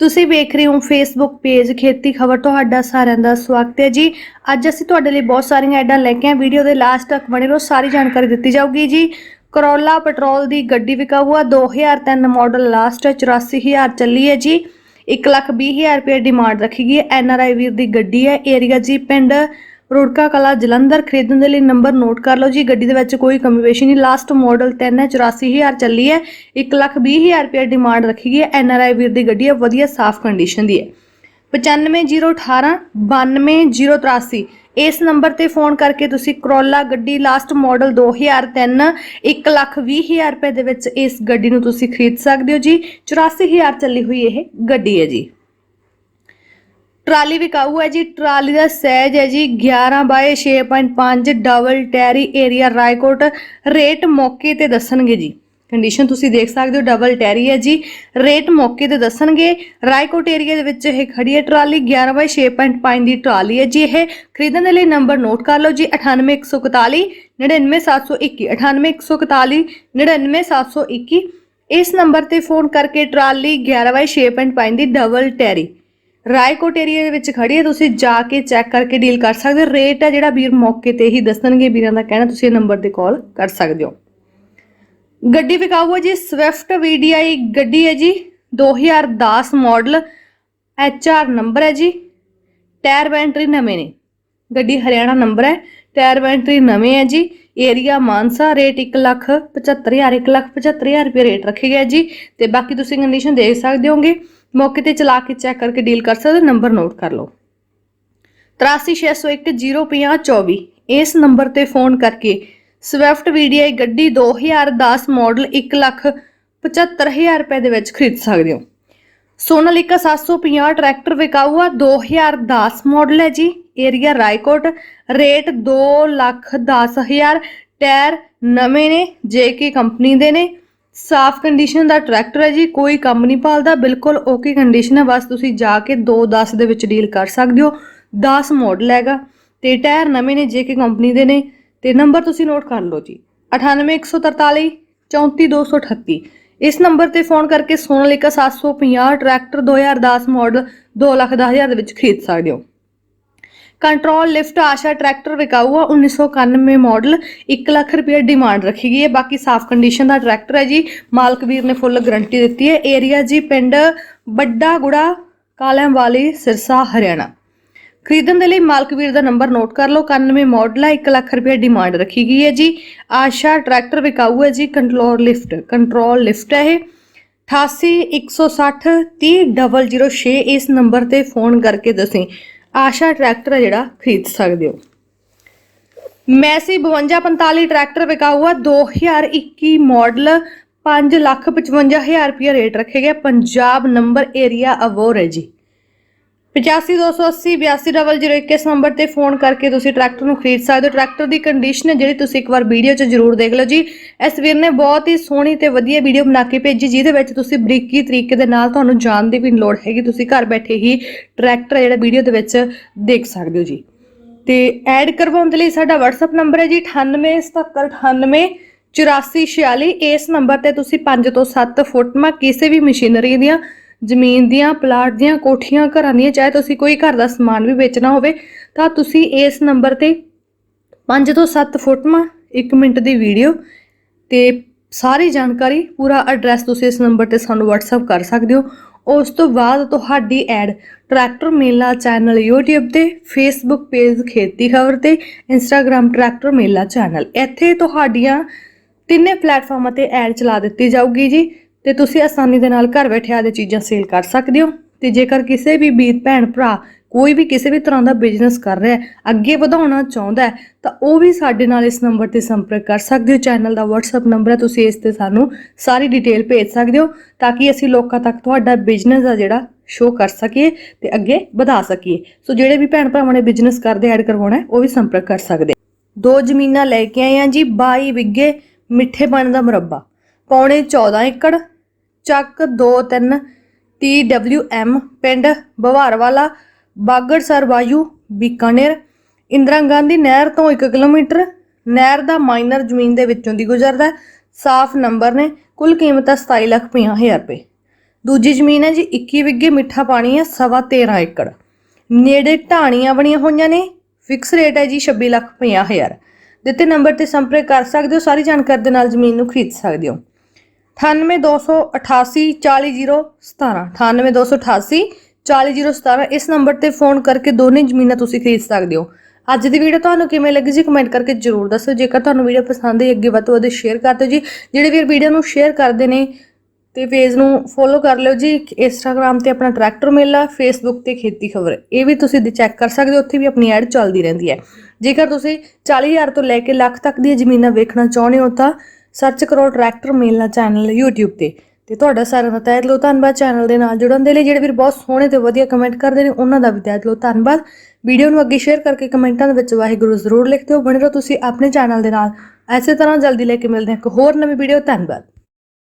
ਤੁਸੀਂ ਵੇਖ ਰਹੇ ਹੋ ਫੇਸਬੁੱਕ ਪੇਜ ਖੇਤੀ ਖਬਰ, ਤੁਹਾਡਾ ਸਾਰਿਆਂ ਦਾ ਸਵਾਗਤ ਹੈ ਜੀ। ਅੱਜ ਅਸੀਂ ਤੁਹਾਡੇ ਲਈ ਬਹੁਤ ਸਾਰੀਆਂ ਐਡਾਂ ਲੈ ਕੇ ਆਏ ਵੀਡੀਓ ਦੇ ਲਾਸਟ ਤੱਕ ਬਣੇ ਰਹੋ, ਸਾਰੀ ਜਾਣਕਾਰੀ ਦਿੱਤੀ ਜਾਊਗੀ ਜੀ। ਕਰੋਲਾ ਪੈਟਰੋਲ ਦੀ ਗੱਡੀ ਵਿਕਾਊ ਆ 2003 ਮਾਡਲ ਲਾਸਟ 84000 ਚੱਲੀ ਹੈ ਜੀ। 120000 ਰੁਪਏ ਡਿਮਾਂਡ ਰੱਖੀ ਗਈ ਹੈ। ਐੱਨ ਆਰ ਆਈ ਵੀਰ ਦੀ ਗੱਡੀ ਹੈ। ਏਰੀਆ ਜੀ ਪਿੰਡ ਰੁੜਕਾ ਕਲਾ ਜਲੰਧਰ ਖਰੀਦਣ ਦੇ ਲਈ ਨੰਬਰ ਨੋਟ ਕਰ ਲਓ ਜੀ। ਗੱਡੀ ਦੇ ਵਿੱਚ ਕੋਈ ਕਮੀ ਪੇਸ਼ੀ ਨਹੀਂ। ਲਾਸਟ ਮਾਡਲ 3 ਹੈ 84000 ਚੱਲੀ ਹੈ। 120000 ਰੁਪਏ ਡਿਮਾਂਡ ਰੱਖੀ ਗਈ ਹੈ। ਐੱਨ ਆਰ ਆਈ ਵੀਰ ਦੀ ਗੱਡੀ ਹੈ, ਵਧੀਆ ਸਾਫ਼ ਕੰਡੀਸ਼ਨ ਦੀ ਹੈ। 95018 92083 ਇਸ ਨੰਬਰ ਤੇ ਫੋਨ ਕਰਕੇ ਤੁਸੀਂ ਕਰੋਲਾ ਗੱਡੀ ਲਾਸਟ ਮਾਡਲ 2003 120000 ਰੁਪਏ ਦੇ ਵਿੱਚ ਇਸ ਗੱਡੀ ਨੂੰ ਤੁਸੀਂ ਖਰੀਦ ਸਕਦੇ ਹੋ ਜੀ। 84000 ਚੱਲੀ ਹੋਈ ਇਹ ਗੱਡੀ ਹੈ ਜੀ। ਟਰਾਲੀ ਵਿਕਾਊ ਹੈ ਜੀ। ਟਰਾਲੀ ਦਾ ਸਾਈਜ਼ ਹੈ ਜੀ। 11 ਬਾਏ 6.5 ਡਬਲ ਟੈਰੀ ਏਰੀਆ ਰਾਏਕੋਟ। ਰੇਟ ਮੌਕੇ ਤੇ ਦੱਸਣਗੇ ਜੀ। ਕੰਡੀਸ਼ਨ ਤੁਸੀਂ ਦੇਖ ਸਕਦੇ ਹੋ ਡਬਲ ਟੈਰੀ ਹੈ ਜੀ। ਰੇਟ ਮੌਕੇ ਤੇ ਦੱਸਣਗੇ। ਰਾਏਕੋਟ ਏਰੀਆ ਦੇ ਵਿੱਚ ਇਹ ਖੜੀ ਹੈ ਟਰਾਲੀ। 11 ਬਾਏ 6.5 ਦੀ ਟਰਾਲੀ ਹੈ ਜੀ ਇਹ। ਖਰੀਦਣ ਦੇ ਲਈ ਨੰਬਰ ਨੋਟ ਕਰ ਲਓ ਜੀ। 98141 99721 98141 99721 ਇਸ ਨੰਬਰ ਤੇ ਫੋਨ ਕਰਕੇ ਟਰਾਲੀ 11 ਬਾਏ 6.5 ਦੀ ਡਬਲ ਟੈਰੀ ਰਾਏਕੋਟ ਏਰੀਆ ਦੇ ਵਿੱਚ ਖੜੀ ਹੈ। ਤੁਸੀਂ ਜਾ ਕੇ ਚੈੱਕ ਕਰਕੇ ਡੀਲ ਕਰ ਸਕਦੇ ਹੋ। ਰੇਟ ਹੈ ਜਿਹੜਾ ਵੀਰ ਮੌਕੇ ਤੇ ਹੀ ਦੱਸਣਗੇ। ਵੀਰਾਂ ਦਾ ਕਹਿਣਾ, ਤੁਸੀਂ ਇਹ ਨੰਬਰ ਤੇ ਕਾਲ ਕਰ ਸਕਦੇ ਹੋ। ਗੱਡੀ ਵਿਕਾਊ ਹੈ ਜੀ ਸਵਿਫਟ VDI ਗੱਡੀ ਹੈ ਜੀ। 2010 ਮਾਡਲ HR ਨੰਬਰ ਹੈ ਜੀ। ਟਾਇਰ ਵੈਂਟਰੀ ਨਵੇਂ ਨੇ। ਗੱਡੀ ਹਰਿਆਣਾ ਨੰਬਰ ਹੈ। ਟਾਇਰ ਬੈਂਟਰੀ ਨਵੇਂ ਹੈ ਜੀ। ਏਰੀਆ ਮਾਨਸਾ ਰੇਟ 175000 175000 ਰੁਪਏ ਰੇਟ ਰੱਖੇ ਗਿਆ ਜੀ। ਤੇ ਬਾਕੀ ਤੁਸੀਂ ਕੰਡੀਸ਼ਨ ਦੇਖ ਸਕਦੇ ਹੋਗੇ। ਮੌਕੇ ਤੇ ਚਲਾ ਕੇ ਚੈੱਕ ਕਰਕੇ ਡੀਲ ਕਰ ਸਕਦੇ ਹੋ, ਨੰਬਰ ਨੋਟ ਕਰ ਲਓ। 8360105024 ਇਸ ਨੰਬਰ ਤੇ ਫੋਨ ਕਰਕੇ ਸਵਿਫਟ ਵੀਡੀਆਈ ਗੱਡੀ 2010 ਮਾਡਲ 175000 ਰੁਪਏ ਦੇ ਵਿੱਚ ਖਰੀਦ ਸਕਦੇ ਹੋ। ਸੋਨਾਲੀਕਾ 750 ਟਰੈਕਟਰ ਵਿਕਾਊ ਆ 2010 ਮਾਡਲ ਹੈ ਜੀ। ਏਰੀਆ ਰਾਏਕੋਟ, ਰੇਟ 210000 ਟਾਇਰ ਨਵੇਂ ਨੇ, ਜੇ ਕੇ ਕੰਪਨੀ ਦੇ ਨੇ। ਸਾਫ਼ ਕੰਡੀਸ਼ਨ ਦਾ ਟਰੈਕਟਰ ਹੈ ਜੀ, ਕੋਈ ਕੰਮ ਨਹੀਂ ਪਾਲਦਾ ਬਿਲਕੁਲ ਓਕੇ ਕੰਡੀਸ਼ਨ ਹੈ, ਬਸ ਤੁਸੀਂ ਜਾ ਕੇ 210 ਦੇ ਵਿੱਚ ਡੀਲ ਕਰ ਸਕਦੇ ਹੋ 10 ਮਾਡਲ ਹੈਗਾ, ਤੇ ਟਾਇਰ ਨਵੇਂ ਨੇ ਜੇਕੇ ਕੰਪਨੀ ਦੇ ਨੇ, ਤੇ ਨੰਬਰ ਤੁਸੀਂ ਨੋਟ ਕਰ ਲਓ ਜੀ 98143 34238 ਇਸ ਨੰਬਰ ਤੇ ਫੋਨ ਕਰਕੇ ਸੋਨਾਲੀਕਾ 750 ਟਰੈਕਟਰ 2010 ਮਾਡਲ 210000 ਦੇ ਵਿੱਚ ਖਰੀਦ ਸਕਦੇ ਹੋ। ਕੰਟਰੋਲ ਲਿਫਟ ਆਸ਼ਾ ਟਰੈਕਟਰ ਵਿਕਾਊ ਆ 1991 ਮਾਡਲ 1 ਲੱਖ ਰੁਪਏ ਡਿਮਾਂਡ ਰੱਖੀ ਗਈ ਹੈ। ਬਾਕੀ ਸਾਫ਼ ਕੰਡੀਸ਼ਨ ਦਾ ਟਰੈਕਟਰ ਹੈ ਜੀ। ਮਾਲਕ ਵੀਰ ਨੇ ਫੁੱਲ ਗਾਰੰਟੀ ਦਿੱਤੀ ਹੈ। ਏਰੀਆ ਜੀ ਪਿੰਡ ਵੱਡਾ ਗੁੜਾ ਕਾਲਿਆਂ ਵਾਲੀ ਸਿਰਸਾ, ਹਰਿਆਣਾ। ਖਰੀਦਣ ਦੇ ਲਈ ਮਾਲਕ ਵੀਰ ਦਾ ਨੰਬਰ ਨੋਟ ਕਰ ਲਓ। 91 ਮਾਡਲ ਹੈ 1 ਲੱਖ ਰੁਪਏ ਡਿਮਾਂਡ ਰੱਖੀ ਗਈ ਹੈ ਜੀ। ਆਸ਼ਾ ਟਰੈਕਟਰ ਵਿਕਾਊ ਹੈ ਜੀ, ਕੰਟਰੋਲ ਲਿਫਟ ਕੰਟਰੋਲ ਲਿਫਟ ਹੈ ਇਹ। 8816 30006 ਇਸ ਨੰਬਰ ਤੇ ਫੋਨ ਕਰਕੇ ਦੱਸੀ। ਆਸ਼ਾ ਟਰੈਕਟਰ ਹੈ ਜਿਹੜਾ, ਖਰੀਦ ਸਕਦੇ ਹੋ। ਮੈਸੀ 5245 ਟਰੈਕਟਰ ਵਿਕਾਊ ਆ 2021 ਮਾਡਲ 555000 ਰੁਪਏ ਰੇਟ ਰੱਖੇ ਗਏ ਪੰਜਾਬ ਨੰਬਰ ਏਰੀਆ ਅਵੋਰ ਹੈ ਜੀ। 8528 82001 ਇਸ ਨੰਬਰ ਤੇ ਫੋਨ ਕਰਕੇ ਤੁਸੀਂ ਟਰੈਕਟਰ ਨੂੰ ਖਰੀਦ ਸਕਦੇ ਹੋ। ਟਰੈਕਟਰ ਦੀ ਕੰਡੀਸ਼ਨ ਹੈ ਜਿਹੜੀ ਤੁਸੀਂ ਇੱਕ ਵਾਰ ਵੀਡੀਓ 'ਚ ਜ਼ਰੂਰ ਦੇਖ ਲਓ ਜੀ। ਇਸ ਵੀਰ ਨੇ ਬਹੁਤ ਹੀ ਸੋਹਣੀ ਤੇ ਵਧੀਆ ਵੀਡੀਓ ਬਣਾ ਕੇ ਭੇਜੀ, ਜਿਹਦੇ ਵਿੱਚ ਤੁਸੀਂ ਬਰੀਕੀ ਤਰੀਕੇ ਦੇ ਨਾਲ ਤੁਹਾਨੂੰ ਜਾਣ ਦੀ ਵੀ ਲੋੜ ਹੈਗੀ। ਤੁਸੀਂ ਘਰ ਬੈਠੇ ਹੀ ਟਰੈਕਟਰ ਹੈ ਜਿਹੜਾ ਵੀਡੀਓ ਦੇ ਵਿੱਚ ਦੇਖ ਸਕਦੇ ਹੋ ਜੀ। ਤੇ ਐਡ ਕਰਵਾਉਣ ਦੇ ਲਈ ਸਾਡਾ WhatsApp ਨੰਬਰ ਹੈ ਜੀ 9877988446 ਇਸ ਨੰਬਰ ਤੇ ਤੁਸੀਂ 5 ਤੋਂ 7 ਫੁੱਟਮਾ ਕਿਸੇ ਵੀ ਮਸ਼ੀਨਰੀ ਦੀਆਂ ਜ਼ਮੀਨ ਦੀਆਂ, ਪਲਾਟ ਦੀਆਂ, ਕੋਠੀਆਂ, ਘਰਾਂ ਦੀਆਂ, ਚਾਹੇ ਤੁਸੀਂ ਕੋਈ ਘਰ ਦਾ ਸਮਾਨ ਵੀ ਵੇਚਣਾ ਹੋਵੇ, ਤਾਂ ਤੁਸੀਂ ਇਸ ਨੰਬਰ ਤੇ 5 ਤੋਂ 7 ਫੁੱਟਮਾ 1 ਮਿੰਟ ਦੀ ਵੀਡੀਓ ਤੇ ਸਾਰੀ ਜਾਣਕਾਰੀ, ਪੂਰਾ ਐਡਰੈਸ ਤੁਸੀਂ ਇਸ ਨੰਬਰ ਤੇ ਸਾਨੂੰ WhatsApp ਕਰ ਸਕਦੇ ਹੋ। ਉਸ ਤੋਂ ਬਾਅਦ ਤੁਹਾਡੀ ਐਡ ਟਰੈਕਟਰ ਮੇਲਾ ਚੈਨਲ YouTube ਤੇ, Facebook ਪੇਜ ਖੇਤੀ ਖਬਰ ਤੇ, Instagram ਟਰੈਕਟਰ ਮੇਲਾ ਚੈਨਲ ਇੱਥੇ ਤੁਹਾਡੀਆਂ ਤਿੰਨੇ ਪਲੇਟਫਾਰਮਾਂ ਤੇ ਐਡ ਚਲਾ ਦਿੱਤੀ ਜਾਊਗੀ ਜੀ। ਤੇ ਤੁਸੀਂ ਆਸਾਨੀ ਦੇ ਨਾਲ ਘਰ ਬੈਠੇ ਆਦੇ ਚੀਜ਼ਾਂ ਸੇਲ ਕਰ ਸਕਦੇ ਹੋ। ਤੇ ਜੇਕਰ ਕਿਸੇ ਵੀ ਵੀਰ ਭੈਣ ਭਰਾ ਕੋਈ ਵੀ ਕਿਸੇ ਵੀ ਤਰ੍ਹਾਂ ਦਾ ਬਿਜ਼ਨਸ ਕਰ ਰਿਹਾ ਹੈ, ਅੱਗੇ ਵਧਾਉਣਾ ਚਾਹੁੰਦਾ ਹੈ, ਤਾਂ ਉਹ ਵੀ ਸਾਡੇ ਨਾਲ ਇਸ ਨੰਬਰ ਤੇ ਸੰਪਰਕ ਕਰ ਸਕਦੇ ਹੋ। ਚੈਨਲ ਦਾ WhatsApp ਨੰਬਰ ਹੈ, ਤੁਸੀਂ ਇਸ ਤੇ ਸਾਨੂੰ ਸਾਰੀ ਡਿਟੇਲ ਭੇਜ ਸਕਦੇ ਹੋ, ਤਾਂ ਕਿ ਅਸੀਂ ਲੋਕਾਂ ਤੱਕ ਤੁਹਾਡਾ ਬਿਜ਼ਨਸ ਆ ਜਿਹੜਾ ਸ਼ੋਅ ਕਰ ਸਕੀਏ ਤੇ ਅੱਗੇ ਵਧਾ ਸਕੀਏ। ਸੋ ਜਿਹੜੇ ਵੀ ਭੈਣ ਭਰਾਵਾਂ ਨੇ ਬਿਜ਼ਨਸ ਕਰਦੇ ਐਡ ਕਰਵਾਉਣਾ ਉਹ ਵੀ ਸੰਪਰਕ ਕਰ ਸਕਦੇ। ਦੋ ਜ਼ਮੀਨਾਂ ਲੈ ਕੇ ਆਏ ਆ ਜੀ 22 ਵਿੱਗੇ ਮਿੱਠੇ ਪਾਣੀ ਦਾ ਮੁਰੱਬਾ, ਪੌਣੇ 14 ਏਕੜ ਚੱਕ 23 TWM ਪਿੰਡ ਬਵਾਰਵਾਲਾ ਬਾਗੜਸਰ ਵਾਯੂ ਬੀਕਾਨੇਰ, ਇੰਦਰਾ ਗਾਂਧੀ ਨਹਿਰ ਤੋਂ 1 ਕਿਲੋਮੀਟਰ। ਨਹਿਰ ਦਾ ਮਾਈਨਰ ਜ਼ਮੀਨ ਦੇ ਵਿੱਚੋਂ ਦੀ ਗੁਜ਼ਰਦਾ ਸਾਫ਼ ਨੰਬਰ ਨੇ ਕੁੱਲ ਕੀਮਤ ਹੈ 27 ਲੱਖ ਪੰਜਾਹ ਹਜ਼ਾਰ ਰੁਪਏ। ਦੂਜੀ ਜ਼ਮੀਨ ਹੈ ਜੀ 21 ਵਿੱਗੇ ਮਿੱਠਾ ਪਾਣੀ ਹੈ, ਸਵਾ 13 ਏਕੜ। ਨੇੜੇ ਢਾਣੀਆਂ ਬਣੀਆਂ ਹੋਈਆਂ ਨੇ, ਫਿਕਸ ਰੇਟ ਹੈ ਜੀ 26 ਲੱਖ ਪੰਜਾਹ ਹਜ਼ਾਰ। ਦਿੱਤੇ ਨੰਬਰ ਤੇ ਸੰਪਰਕ ਕਰ ਸਕਦੇ ਹੋ, ਸਾਰੀ ਜਾਣਕਾਰੀ ਦੇ ਨਾਲ ਜ਼ਮੀਨ ਨੂੰ ਖਰੀਦ ਸਕਦੇ ਹੋ। 9828 40017 9828 40017 ਇਸ ਨੰਬਰ ਤੇ ਫੋਨ ਕਰਕੇ ਦੋਨੇ ਜ਼ਮੀਨਾਂ ਤੁਸੀਂ ਖਰੀਦ ਸਕਦੇ ਹੋ ਅੱਜ ਦੀ ਵੀਡੀਓ ਤੁਹਾਨੂੰ ਕਿਵੇਂ ਲੱਗੀ ਜੀ ਕਮੈਂਟ ਕਰਕੇ ਜਰੂਰ ਦੱਸੋ ਜੇਕਰ ਤੁਹਾਨੂੰ ਵੀਡੀਓ ਪਸੰਦ ਆਈ ਅੱਗੇ ਵੱਧ ਤੋਂ ਵੱਧ ਸ਼ੇਅਰ ਕਰ ਦਿਓ ਜੀ ਜਿਹੜੇ ਵੀਰ ਵੀਡੀਓ ਨੂੰ ਸ਼ੇਅਰ ਕਰਦੇ ਨੇ ਤੇ ਪੇਜ ਨੂੰ ਫੋਲੋ ਕਰ ਲਿਓ ਜੀ ਇੰਸਟਾਗ੍ਰam ਤੇ ਆਪਣਾ ਟਰੈਕਟਰ ਮੇਲਾ ਫੇਸਬੁੱਕ ਤੇ ਖੇਤੀ ਖਬਰ ਇਹ ਵੀ ਤੁਸੀਂ ਚੈੱਕ ਕਰ ਸਕਦੇ ਹੋ ਉੱਥੇ ਵੀ ਆਪਣੀ ਐਡ ਚੱਲਦੀ ਰਹਿੰਦੀ ਹੈ ਜੇਕਰ ਤੁਸੀਂ 40000 ਤੋਂ ਲੈ ਕੇ ਲੱਖ ਤੱਕ ਦੀਆਂ ਜ਼ਮੀਨਾਂ ਵੇਖਣਾ ਚਾਹੁੰਦੇ ਹੋ ਤਾਂ ਸਰਚ ਕਰੋ ਟਰੈਕਟਰ ਮੇਲਾ ਚੈਨਲ YouTube ਤੇ ਤੇ ਤੁਹਾਡਾ ਸਾਰਿਆਂ ਦਾ ਤਹਿ ਦਿਲੋਂ ਧੰਨਵਾਦ ਚੈਨਲ ਦੇ ਨਾਲ ਜੁੜਨ ਦੇ ਲਈ। ਜਿਹੜੇ ਵੀਰ ਬਹੁਤ ਸੋਹਣੇ ਤੇ ਵਧੀਆ ਕਮੈਂਟ ਕਰਦੇ ਨੇ, ਉਹਨਾਂ ਦਾ ਵੀ ਤਹਿ ਦਿਲੋਂ ਧੰਨਵਾਦ। ਵੀਡੀਓ ਨੂੰ ਅੱਗੇ ਸ਼ੇਅਰ ਕਰਕੇ ਕਮੈਂਟਾਂ ਦੇ ਵਿੱਚ ਵਾਹਿਗੁਰੂ ਜ਼ਰੂਰ ਲਿਖ ਦਿਓ। ਬਣੇ ਰਹੋ ਤੁਸੀਂ ਆਪਣੇ ਚੈਨਲ ਦੇ ਨਾਲ। ਐਸੇ ਤਰ੍ਹਾਂ ਜਲਦੀ ਲੈ ਕੇ ਮਿਲਦੇ ਹਾਂ ਇੱਕ ਹੋਰ ਨਵੀਂ ਵੀਡੀਓ ਧੰਨਵਾਦ।